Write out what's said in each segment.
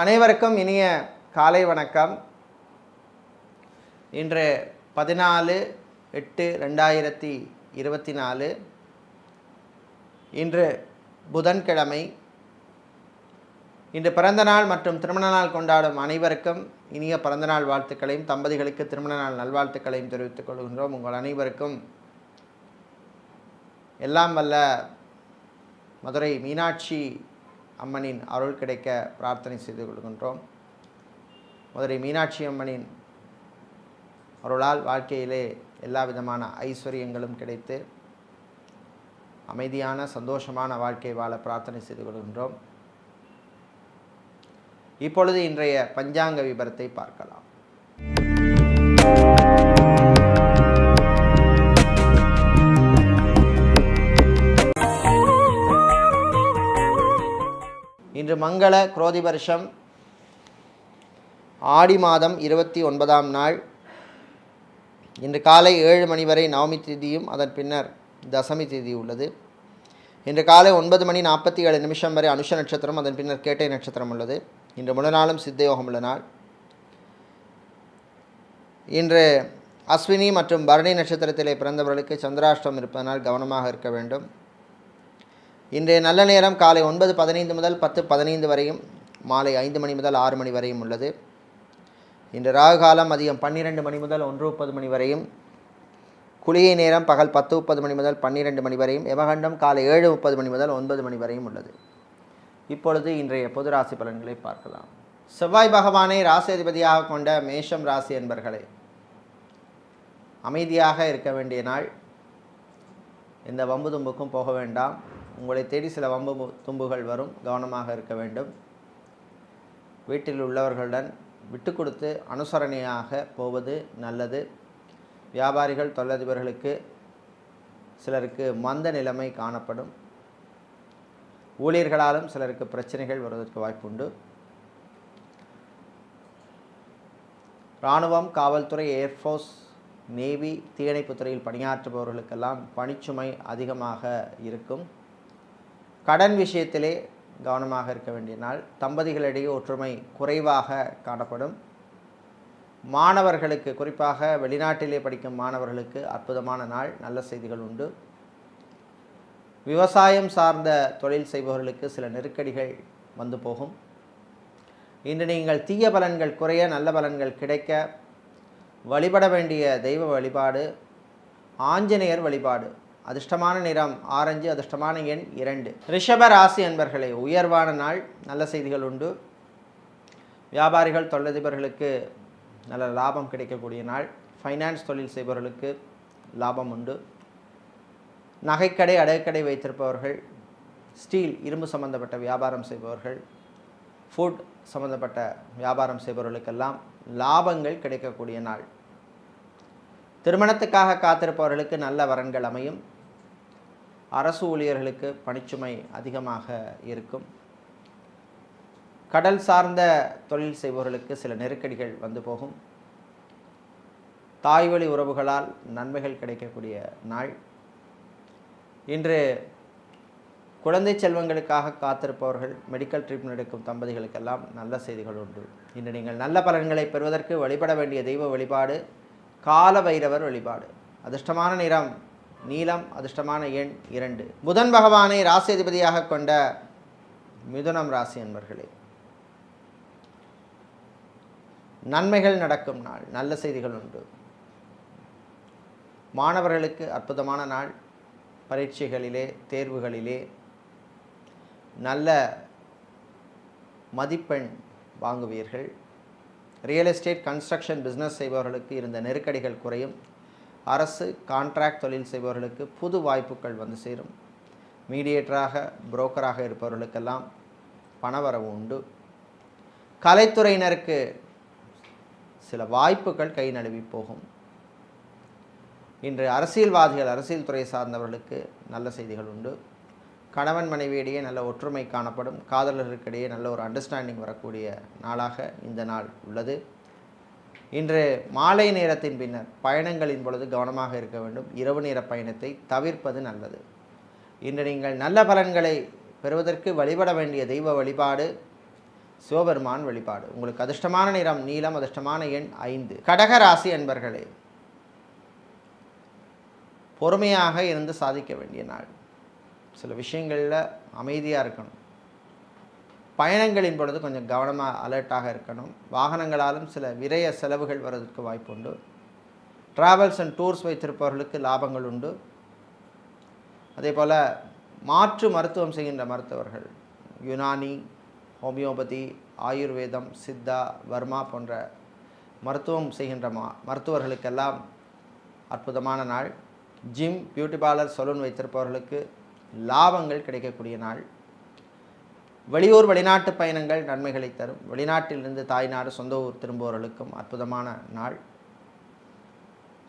அனைவருக்கும் இனிய காலை வணக்கம். இன்று பதினாலு எட்டு ரெண்டாயிரத்தி இருபத்தி நாலு. இன்று புதன்கிழமை. இன்று பிறந்தநாள் மற்றும் திருமண நாள் கொண்டாடும் அனைவருக்கும் இனிய பிறந்தநாள் வாழ்த்துக்களையும் தம்பதிகளுக்கு திருமண நாள் நல்வாழ்த்துக்களையும் தெரிவித்துக் கொள்கின்றோம். உங்கள் அனைவருக்கும் எல்லாம் வல்ல மதுரை மீனாட்சி அம்மனின் அருள் கிடைக்க பிரார்த்தனை செய்து கொள்கின்றோம். மதுரை மீனாட்சி அம்மனின் அருளால் வாழ்க்கையிலே எல்லா விதமான ஐஸ்வர்யங்களும் கிடைத்து அமைதியான சந்தோஷமான வாழ்க்கை வாழ பிரார்த்தனை செய்து கொள்கின்றோம். இப்பொழுது இன்றைய பஞ்சாங்க விபரத்தை பார்க்கலாம். இன்று மங்கள குரோதி வருஷம் ஆடி மாதம் இருபத்தி ஒன்பதாம் நாள். இன்று காலை ஏழு மணி வரை நவமி திதியும் அதன் பின்னர் தசமி திதி உள்ளது. இன்று காலை ஒன்பது மணி நாற்பத்தி ஏழு நிமிஷம் வரை அனுஷ நட்சத்திரம் அதன் பின்னர் கேட்டை நட்சத்திரம் உள்ளது. இன்று முழு நாளும் சித்தயோகம் உள்ள நாள். இன்று அஸ்வினி மற்றும் பரணி நட்சத்திரத்திலே பிறந்தவர்களுக்கு சந்திராஷ்டம் இருப்பதனால் கவனமாக இருக்க வேண்டும். இன்றைய நல்ல நேரம் காலை ஒன்பது பதினைந்து முதல் பத்து பதினைந்து வரையும் மாலை ஐந்து மணி முதல் ஆறு மணி வரையும் உள்ளது. இன்று ராகு காலம் மதியம் பன்னிரெண்டு மணி முதல் ஒன்று முப்பது மணி வரையும் குளிகை நேரம் பகல் பத்து முப்பது மணி முதல் பன்னிரெண்டு மணி வரையும் யமகண்டம் காலை ஏழு முப்பது மணி முதல் ஒன்பது மணி வரையும் உள்ளது. இப்பொழுது இன்றைய பொது ராசி பலன்களை பார்க்கலாம். செவ்வாய் பகவானை ராசியதிபதியாக கொண்ட மேஷம் ராசி என்பர்களே அமைதியாக இருக்க வேண்டிய நாள். எந்த வம்பு தும்புக்கும் போக வேண்டாம். உங்களை தேடி சில வம்பு தும்புகள் வரும். கவனமாக இருக்க வேண்டும். வீட்டில் உள்ளவர்களுடன் விட்டு கொடுத்து அனுசரணையாக போவது நல்லது. வியாபாரிகள் தொழிலதிபர்களுக்கு சிலருக்கு மந்த நிலைமை காணப்படும். ஊழியர்களாலும் சிலருக்கு பிரச்சனைகள் வருவதற்கு வாய்ப்புண்டு. இராணுவம் காவல்துறை ஏர்ஃபோர்ஸ் நேவி தீயணைப்புத் துறையில் பணியாற்றுபவர்களுக்கெல்லாம் பணிச்சுமை அதிகமாக இருக்கும். கடன் விஷயத்திலே கவனமாக இருக்க வேண்டிய நாள். தம்பதிகளிடையே ஒற்றுமை குறைவாக காணப்படும். மாணவர்களுக்கு குறிப்பாக வெளிநாட்டிலே படிக்கும் மாணவர்களுக்கு அற்புதமான நாள். நல்ல செய்திகள் உண்டு. விவசாயம் சார்ந்த தொழில் செய்பவர்களுக்கு சில நெருக்கடிகள் வந்து போகும். இன்று நீங்கள் தீய பலன்கள் குறைய நல்ல பலன்கள் கிடைக்க வழிபட வேண்டிய தெய்வ வழிபாடு ஆஞ்சநேயர் வழிபாடு அதிர்ஷ்டமான நிறம் ஆரஞ்சு அதிர்ஷ்டமான எண் இரண்டு. ரிஷப ராசி என்பர்களே உயர்வான நாள் நல்ல செய்திகள் உண்டு. வியாபாரிகள் தொழிலதிபர்களுக்கு நல்ல லாபம் கிடைக்கக்கூடிய நாள். ஃபைனான்ஸ் தொழில் செய்பவர்களுக்கு லாபம் உண்டு. நகைக்கடை அடகுக்கடை வைத்திருப்பவர்கள் ஸ்டீல் இரும்பு சம்பந்தப்பட்ட வியாபாரம் செய்பவர்கள் ஃபுட் சம்பந்தப்பட்ட வியாபாரம் செய்பவர்களுக்கெல்லாம் லாபங்கள் கிடைக்கக்கூடிய நாள். திருமணத்துக்காக காத்திருப்பவர்களுக்கு நல்ல வரன்கள் அமையும். அரசு ஊழியர்களுக்கு பணிச்சுமை அதிகமாக இருக்கும். கடல் சார்ந்த தொழில் செய்பவர்களுக்கு சில நெருக்கடிகள் வந்து போகும். தாய்வழி உறவுகளால் நன்மைகள் கிடைக்கக்கூடிய நாள். இன்று குழந்தை செல்வங்களுக்காக காத்திருப்பவர்கள் மெடிக்கல் ட்ரீட்மெண்ட் எடுக்கும் தம்பதிகளுக்கெல்லாம் நல்ல செய்திகள் உண்டு. இன்று நீங்கள் நல்ல பலன்களை பெறுவதற்கு வழிபட வேண்டிய தெய்வ வழிபாடு கால பைரவர் வழிபாடு. அதிர்ஷ்டமான நிறம் நீலம் அதிர்ஷ்டமான எண் இரண்டு. புதன் பகவானை ராசி அதிபதியாக கொண்ட மிதுனம் ராசி அன்பர்களே நன்மைகள் நடக்கும் நாள் நல்ல செய்திகள் உண்டு. மாணவர்களுக்கு அற்புதமான நாள். பரீட்சைகளிலே தேர்வுகளிலே நல்ல மதிப்பெண் வாங்குவீர்கள். ரியல் எஸ்டேட் கன்ஸ்ட்ரக்ஷன் பிஸ்னஸ் செய்பவர்களுக்கு இருந்த நெருக்கடிகள் குறையும். அரசு கான்ட்ராக்ட் தொழில் செய்பவர்களுக்கு புது வாய்ப்புகள் வந்து சேரும். மீடியேட்டராக புரோக்கராக இருப்பவர்களுக்கெல்லாம் பணவரவு உண்டு. கலைத்துறையினருக்கு சில வாய்ப்புகள் கை நழுவி போகும். இன்று அரசியல்வாதிகள் அரசியல் துறை சார்ந்தவர்களுக்கு நல்ல செய்திகள் உண்டு. கணவன் மனைவியிடையே நல்ல ஒற்றுமை காணப்படும். காதலர்களுக்கிடையே நல்ல ஒரு அண்டர்ஸ்டாண்டிங் வரக்கூடிய நாளாக இந்த நாள் உள்ளது. இன்று மாலை நேரத்தின் பின்னர் பயணங்களின் பொழுது கவனமாக இருக்க வேண்டும். இரவு நேர பயணத்தை தவிர்ப்பது நல்லது. இன்று நீங்கள் நல்ல பலன்களை பெறுவதற்கு வழிபட வேண்டிய தெய்வ வழிபாடு சிவபெருமான் வழிபாடு. உங்களுக்கு அதிர்ஷ்டமான நிறம் நீளம் அதிர்ஷ்டமான எண் ஐந்து. கடக ராசி பொறுமையாக இருந்து சாதிக்க வேண்டிய நாள். சில விஷயங்களில் அமைதியாக இருக்கணும். பயணங்களின் பொழுது கொஞ்சம் கவனமாக அலர்ட்டாக இருக்கணும். வாகனங்களாலும் சில விரய செலவுகள் வர்றதுக்கு வாய்ப்புண்டு ட்ராவல்ஸ் அண்ட் டூர்ஸ் வைத்திருப்பவர்களுக்கு லாபங்கள் உண்டு. அதே போல் மாற்று மருத்துவம் செய்கின்ற மருத்துவர்கள் யுனானி ஹோமியோபதி ஆயுர்வேதம் சித்தா வர்மா போன்ற மருத்துவம் செய்கின்ற மா மருத்துவர்களுக்கெல்லாம் அற்புதமான நாள். ஜிம் பியூட்டி பார்லர் சலூன் வைத்திருப்பவர்களுக்கு லாபங்கள் கிடைக்கக்கூடிய நாள். வெளியூர் வெளிநாட்டு பயணங்கள் நன்மைகளை தரும். வெளிநாட்டிலிருந்து தாய்நாடு சொந்த ஊர் திரும்புபவர்களுக்கும் அற்புதமான நாள்.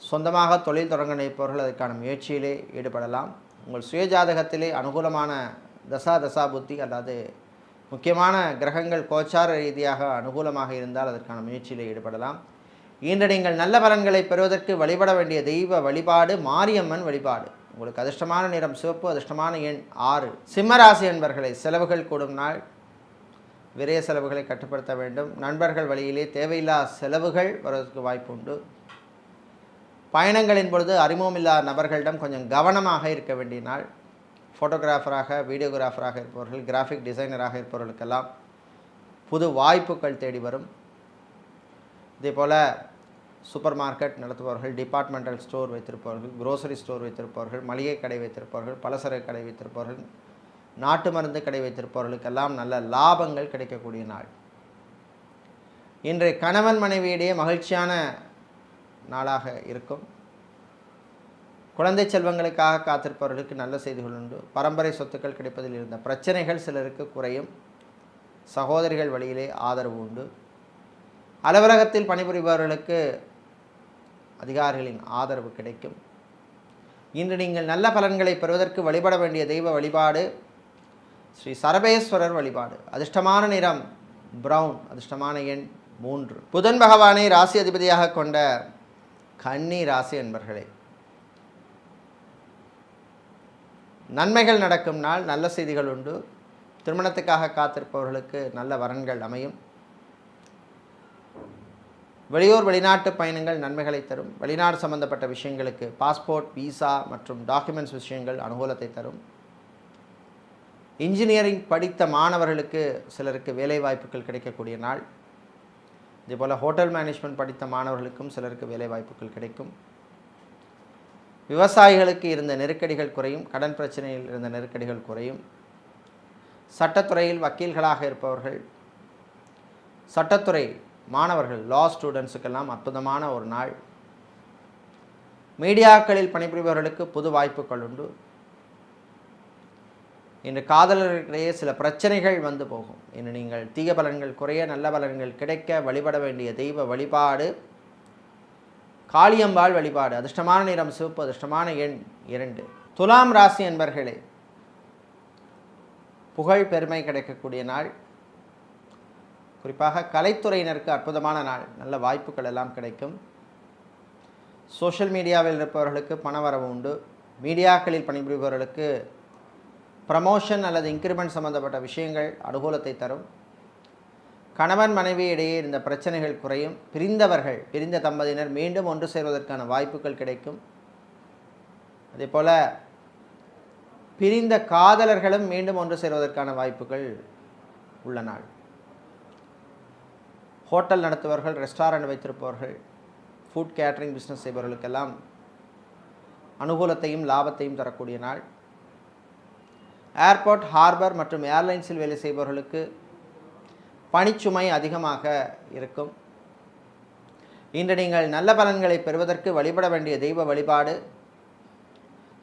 சொந்தமாக தொழில் தொடங்க நினைப்பவர்கள் அதற்கான முயற்சியிலே ஈடுபடலாம். உங்கள் சுயஜாதகத்திலே அனுகூலமான தசா தசா புத்தி அல்லது முக்கியமான கிரகங்கள் கோச்சார ரீதியாக அனுகூலமாக இருந்தால் அதற்கான முயற்சியில் ஈடுபடலாம். இன்று நீங்கள் நல்ல பலன்களை பெறுவதற்கு வழிபட வேண்டிய தெய்வ வழிபாடு மாரியம்மன் வழிபாடு. உங்களுக்கு அதிர்ஷ்டமான நிறம் சிவப்பு அதிர்ஷ்டமான எண் ஆறு. சிம்மராசி என்பர்களை செலவுகள் கூடும் நாள். விரைய செலவுகளை கட்டுப்படுத்த வேண்டும். நண்பர்கள் வழியிலே தேவையில்லா செலவுகள் வருவதற்கு வாய்ப்பு உண்டு. பயணங்களின் பொழுது அறிமுகமில்லாத நபர்களிடம் கொஞ்சம் கவனமாக இருக்க வேண்டிய நாள். ஃபோட்டோகிராஃபராக வீடியோகிராஃபராக இருப்பவர்கள் கிராஃபிக் டிசைனராக இருப்பவர்களுக்கெல்லாம் புது வாய்ப்புகள் தேடி வரும். இதே போல் சூப்பர் மார்க்கெட் நடத்துபவர்கள் டிபார்ட்மெண்டல் ஸ்டோர் வைத்திருப்பவர்கள் க்ரோசரி ஸ்டோர் வைத்திருப்பவர்கள் மளிகை கடை வைத்திருப்பவர்கள் பலசரக்கு கடை வைத்திருப்பவர்கள் நாட்டு மருந்து கடை வைத்திருப்பவர்களுக்கெல்லாம் நல்ல லாபங்கள் கிடைக்கக்கூடிய நாள். இன்றைய கணவன் மனைவியிடையே மகிழ்ச்சியான நாளாக இருக்கும். குழந்தை செல்வங்களுக்காக காத்திருப்பவர்களுக்கு நல்ல செய்திகள் உண்டு. பரம்பரை சொத்துக்கள் கிடைப்பதில் இருந்த பிரச்சனைகள் சிலருக்கு குறையும். சகோதரிகள் வழியிலே ஆதரவு உண்டு. அலுவலகத்தில் பணிபுரிபவர்களுக்கு அதிகாரிகளின் ஆதரவு கிடைக்கும். இன்று நீங்கள் நல்ல பலன்களை பெறுவதற்கு வழிபட வேண்டிய தெய்வ வழிபாடு ஸ்ரீ சரபேஸ்வரர் வழிபாடு. அதிர்ஷ்டமான நிறம் பிரவுன் அதிர்ஷ்டமான எண் மூன்று. புதன் பகவானை ராசி அதிபதியாக கொண்ட கன்னி ராசி என்பர்களே நன்மைகள் நடக்கும் நாள் நல்ல செய்திகள் உண்டு. திருமணத்துக்காக காத்திருப்பவர்களுக்கு நல்ல வரன்கள் அமையும். வெளியூர் வெளிநாட்டு பயணங்கள் நன்மைகளை தரும். வெளிநாடு சம்பந்தப்பட்ட விஷயங்களுக்கு பாஸ்போர்ட் விசா மற்றும் டாக்குமெண்ட்ஸ் விஷயங்கள் அனுகூலத்தை தரும். இன்ஜினியரிங் படித்த மாணவர்களுக்கு சிலருக்கு வேலை வாய்ப்புகள் கிடைக்கக்கூடிய நாள். இதேபோல் ஹோட்டல் மேனேஜ்மெண்ட் படித்த மாணவர்களுக்கும் சிலருக்கு வேலை வாய்ப்புகள் கிடைக்கும். விவசாயிகளுக்கு இருந்த நெருக்கடிகள் குறையும். கடன் பிரச்சனையில் இருந்த நெருக்கடிகள் குறையும். சட்டத்துறையில் வக்கீல்களாக இருப்பவர்கள். சட்டத்துறை மாணவர்கள் லா ஸ்டூடெண்ட்ஸுக்கெல்லாம் அற்புதமான ஒரு நாள். மீடியாக்களில் பணிபுரிபவர்களுக்கு புது வாய்ப்புகள் உண்டு. இன்று காதலர்களிடையே சில பிரச்சனைகள் வந்து போகும். இன்று நீங்கள் தீய பலன்கள் குறைய நல்ல பலன்கள் கிடைக்க வழிபட வேண்டிய தெய்வ வழிபாடு காளியம்பாள் வழிபாடு அதிர்ஷ்டமான நிறம் சிவப்பு அதிர்ஷ்டமான எண் இரண்டு. துலாம் ராசி என்பர்களே புகழ் பெருமை கிடைக்கக்கூடிய நாள். குறிப்பாக கலைத்துறையினருக்கு அற்புதமான நாள். நல்ல வாய்ப்புகள் எல்லாம் கிடைக்கும். சோஷியல் மீடியாவில் இருப்பவர்களுக்கு பணவரவு உண்டு. மீடியாக்களில் பணிபுரிபவர்களுக்கு ப்ரமோஷன் அல்லது இன்க்ரிமெண்ட் சம்பந்தப்பட்ட விஷயங்கள் அனுகூலத்தை தரும். கணவன் மனைவி இடையே இருந்த பிரச்சனைகள் குறையும். பிரிந்தவர்கள் பிரிந்த தம்பதியினர் மீண்டும் ஒன்று சேர்வதற்கான வாய்ப்புகள் கிடைக்கும். அதே போல் பிரிந்த காதலர்களும் மீண்டும் ஒன்று சேர்வதற்கான வாய்ப்புகள் உள்ள நாள். ஹோட்டல் நடத்துபவர்கள் ரெஸ்டாரண்ட் வைத்திருப்பவர்கள் ஃபுட் கேட்ரிங் பிஸ்னஸ் செய்பவர்களுக்கெல்லாம் அனுகூலத்தையும் லாபத்தையும் தரக்கூடிய நாள். ஏர்போர்ட் ஹார்பர் மற்றும் ஏர்லைன்ஸில் வேலை செய்பவர்களுக்கு பணிச்சுமை அதிகமாக இருக்கும். இன்று நீங்கள் நல்ல பலன்களை பெறுவதற்கு வழிபட வேண்டிய தெய்வ வழிபாடு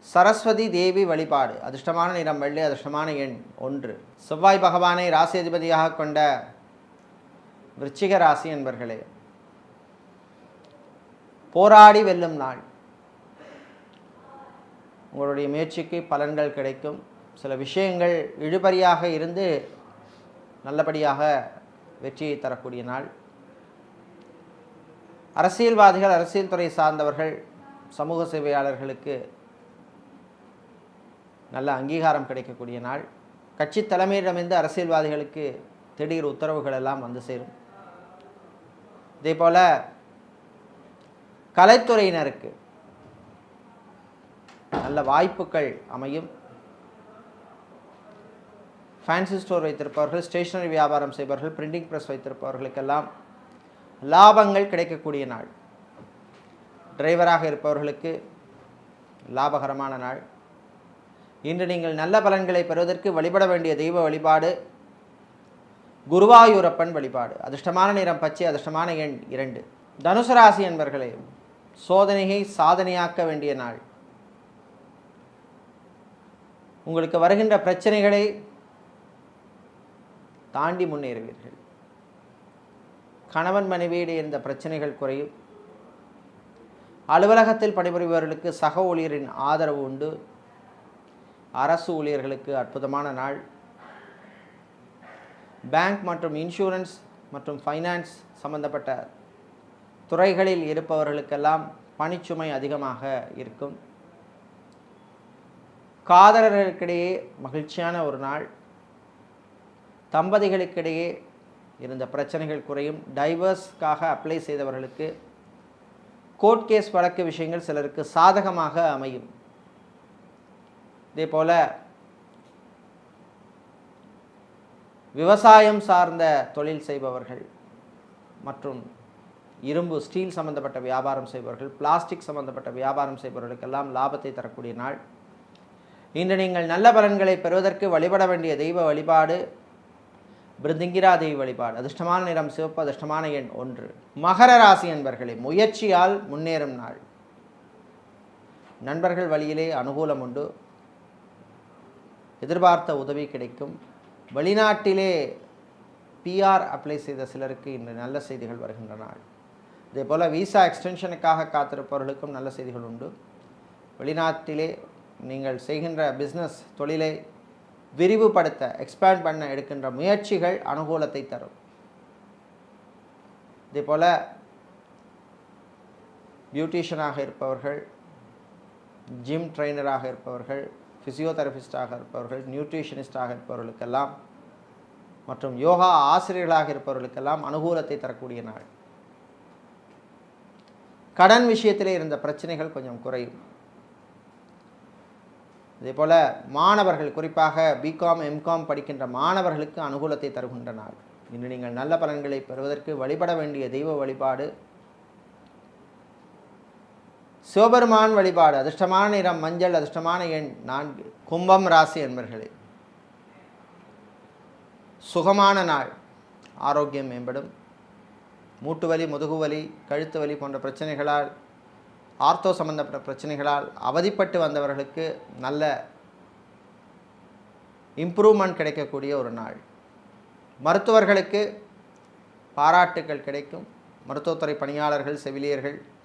சரஸ்வதி தேவி வழிபாடு அதிர்ஷ்டமான நிறம் வெள்ளி அதிர்ஷ்டமான எண் ஒன்று. செவ்வாய் பகவானை ராசி அதிபதியாக கொண்ட விருச்சிக ராசி என்பர்களே போராடி வெல்லும் நாள். உங்களுடைய முயற்சிக்கு பலன்கள் கிடைக்கும். சில விஷயங்கள் இழுபறியாக இருந்து நல்லபடியாக வெற்றியை தரக்கூடிய நாள். அரசியல்வாதிகள் அரசியல் துறை சார்ந்தவர்கள் சமூக சேவையாளர்களுக்கு நல்ல அங்கீகாரம் கிடைக்கக்கூடிய நாள். கட்சி தலைமையிடமிருந்து அரசியல்வாதிகளுக்கு திடீர் உத்தரவுகள் எல்லாம் வந்து சேரும். இதே போல் கலைத்துறையினருக்கு நல்ல வாய்ப்புகள் அமையும். ஃபேன்சி ஸ்டோர் வைத்திருப்பவர்கள் ஸ்டேஷனரி வியாபாரம் செய்பவர்கள் பிரிண்டிங் ப்ரெஸ் வைத்திருப்பவர்களுக்கெல்லாம் லாபங்கள் கிடைக்கக்கூடிய நாள். டிரைவராக இருப்பவர்களுக்கு லாபகரமான நாள். இன்று நீங்கள் நல்ல பலன்களை பெறுவதற்கு வழிபட வேண்டிய தெய்வ வழிபாடு குருவாயூரப்பன் வழிபாடு. அதிர்ஷ்டமான நிறம் பச்சை அதிர்ஷ்டமான எண் இரண்டு. தனுசு ராசி என்பர்களே சோதனையை சாதனையாக்க வேண்டிய நாள். உங்களுக்கு வருகின்ற பிரச்சனைகளை தாண்டி முன்னேறுவீர்கள். கணவன் மனைவியிடையே இருந்த பிரச்சனைகள் குறையும். அலுவலகத்தில் பணிபுரிபவர்களுக்கு சக ஊழியரின் ஆதரவு உண்டு. அரசு ஊழியர்களுக்கு அற்புதமான நாள். பேங்க் மற்றும் இன்சூரன்ஸ் மற்றும் ஃபைனான்ஸ் சம்பந்தப்பட்ட துறைகளில் இருப்பவர்களுக்கெல்லாம் பணிச்சுமை அதிகமாக இருக்கும். காதலர்களுக்கிடையே மகிழ்ச்சியான ஒரு நாள். தம்பதிகளுக்கிடையே இருந்த பிரச்சனைகள் குறையும். டைவர்ஸ்க்காக அப்ளை செய்தவர்களுக்கு கோர்ட் கேஸ் வழக்கு விஷயங்கள் சிலருக்கு சாதகமாக அமையும். இதே போல் விவசாயம் சார்ந்த தொழில் செய்பவர்கள் மற்றும் இரும்பு ஸ்டீல் சம்பந்தப்பட்ட வியாபாரம் செய்பவர்கள் பிளாஸ்டிக் சம்பந்தப்பட்ட வியாபாரம் செய்பவர்களுக்கெல்லாம் லாபத்தை தரக்கூடிய நாள். இன்று நீங்கள் நல்ல பலன்களை பெறுவதற்கு வழிபட வேண்டிய தெய்வ வழிபாடு பிருந்திங்கிரா தெய்வ வழிபாடு. அதிர்ஷ்டமான நிறம் சிவப்பு அதிர்ஷ்டமான எண் ஒன்று. மகர ராசி என்பர்களே முயற்சியால் முன்னேறும் நாள். நண்பர்கள் வழியிலே அனுகூலம் உண்டு. எதிர்பார்த்த உதவி கிடைக்கும். வெளிநாட்டிலே பிஆர் அப்ளை செய்த சிலருக்கு இன்று நல்ல செய்திகள் வருகின்றன. இதே போல் விசா எக்ஸ்டென்ஷனுக்காக காத்திருப்பவர்களுக்கும் நல்ல செய்திகள் உண்டு. வெளிநாட்டிலே நீங்கள் செய்கின்ற பிஸ்னஸ் தொழிலை விரிவுபடுத்த எக்ஸ்பேண்ட் பண்ண எடுக்கின்ற முயற்சிகள் அனுகூலத்தை தரும். இதே போல் பியூட்டிஷியனாக இருப்பவர்கள் ஜிம் ட்ரெய்னராக இருப்பவர்கள் ஃபிசியோதெரபிஸ்டாக இருப்பவர்கள் நியூட்ரிஷனிஸ்டாக இருப்பவர்களுக்கெல்லாம் மற்றும் யோகா ஆசிரியர்களாக இருப்பவர்களுக்கெல்லாம் அனுகூலத்தை தரக்கூடிய நாள். கடன் விஷயத்திலே இருந்த பிரச்சனைகள் கொஞ்சம் குறையும். இதே போல் மாணவர்கள் குறிப்பாக பிகாம் எம்காம் படிக்கின்ற மாணவர்களுக்கு அனுகூலத்தை தருகின்ற நாள். இன்று நீங்கள் நல்ல பலன்களை பெறுவதற்கு வழிபட வேண்டிய தெய்வ வழிபாடு சிவபெருமான் வழிபாடு அதிர்ஷ்டமான நிறம் மஞ்சள் அதிர்ஷ்டமான எண் நான்கு. கும்பம் ராசி என்பர்களே. சுகமான நாள் ஆரோக்கியம் மேம்படும். மூட்டு வலி முதுகு வலி கழுத்து வலி போன்ற பிரச்சனைகளால் ஆர்த்தோ சம்பந்தப்பட்ட பிரச்சனைகளால் அவதிப்பட்டு வந்தவர்களுக்கு நல்ல இம்ப்ரூவ்மெண்ட் கிடைக்கக்கூடிய ஒரு நாள். மருத்துவர்களுக்கு பாராட்டுகள் கிடைக்கும். மருத்துவத்துறை பணியாளர்கள் செவிலியர்கள்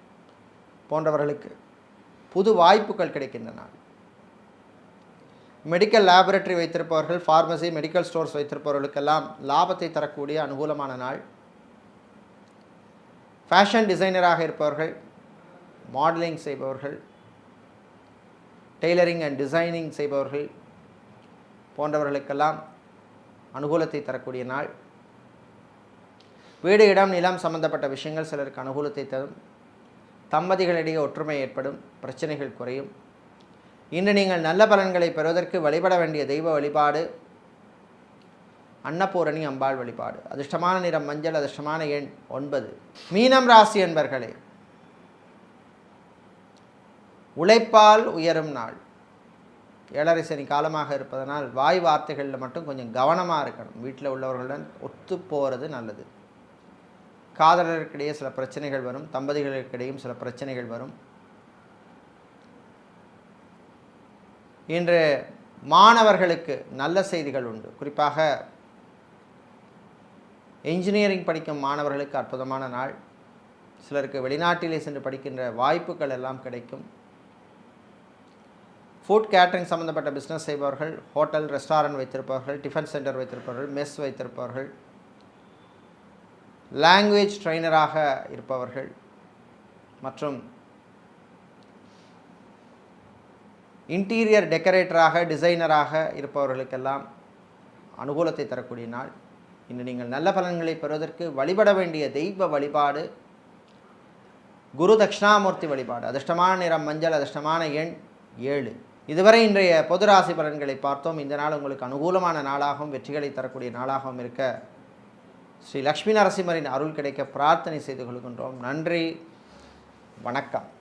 போன்றவர்களுக்கு புது வாய்ப்புகள் கிடைக்கின்றன. மெடிக்கல் லேபரட்டரி வைத்திருப்பவர்கள் ஃபார்மசி மெடிக்கல் ஸ்டோர்ஸ் வைத்திருப்பவர்களுக்கெல்லாம் லாபத்தை தரக்கூடிய அனுகூலமான நாள். ஃபேஷன் டிசைனராக இருப்பவர்கள் மாடலிங் செய்பவர்கள் டெய்லரிங் அண்ட் டிசைனிங் செய்பவர்கள் போன்றவர்களுக்கெல்லாம் அனுகூலத்தை தரக்கூடிய நாள். வீடு இடம் நிலம் சம்பந்தப்பட்ட விஷயங்கள் சிலருக்கு அனுகூலத்தை தரும். தம்பதிகளிடையே ஒற்றுமை ஏற்படும் பிரச்சனைகள் குறையும். இன்று நீங்கள் நல்ல பலன்களை பெறுவதற்கு வழிபட வேண்டிய தெய்வ வழிபாடு அன்னபூரணி அம்பாள் வழிபாடு. அதிர்ஷ்டமான நிறம் மஞ்சள் அதிர்ஷ்டமான எண் ஒன்பது. மீனம் ராசி என்பர்களே உழைப்பால் உயரும் நாள். ஏழரை சனி காலமாக இருப்பதனால் வாய் வார்த்தைகளில் மட்டும் கொஞ்சம் கவனமாக இருக்கணும். வீட்டில் உள்ளவர்களுடன் ஒத்து போகிறது நல்லது. காதலருக்கிடையே சில பிரச்சனைகள் வரும் தம்பதிகளுக்கிடையும் சில பிரச்சனைகள் வரும். இன்று மாணவர்களுக்கு நல்ல செய்திகள் உண்டு. குறிப்பாக இன்ஜினியரிங் படிக்கும் மாணவர்களுக்கு அற்புதமான நாள். சிலருக்கு வெளிநாட்டிலே சென்று படிக்கின்ற வாய்ப்புகள் எல்லாம் கிடைக்கும். ஃபுட் கேட்டரிங் சம்மந்தப்பட்ட பிஸ்னஸ் செய்பவர்கள் ஹோட்டல் ரெஸ்டாரண்ட் வைத்திருப்பவர்கள் டிஃபன் சென்டர் வைத்திருப்பவர்கள் மெஸ் வைத்திருப்பவர்கள் லாங்குவேஜ் ட்ரைனராக இருப்பவர்கள் மற்றும் இன்டீரியர் டெக்கரேட்டராக டிசைனராக இருப்பவர்களுக்கெல்லாம் அனுகூலத்தை தரக்கூடிய நாள். இன்று நீங்கள் நல்ல பலன்களை பெறுவதற்கு வழிபட வேண்டிய தெய்வ வழிபாடு குரு தட்சிணாமூர்த்தி வழிபாடு. அதிர்ஷ்டமான நிறம் மஞ்சள் அதிர்ஷ்டமான எண் ஏழு. இதுவரை இன்றைய பொது ராசி பலன்களை பார்த்தோம். இந்த நாள் உங்களுக்கு அனுகூலமான நாளாகவும் வெற்றிகளை தரக்கூடிய நாளாகவும் இருக்க ஸ்ரீ லக்ஷ்மி நரசிம்மரின் அருள் கிடைக்க பிரார்த்தனை செய்து கொள்கின்றோம். நன்றி. வணக்கம்.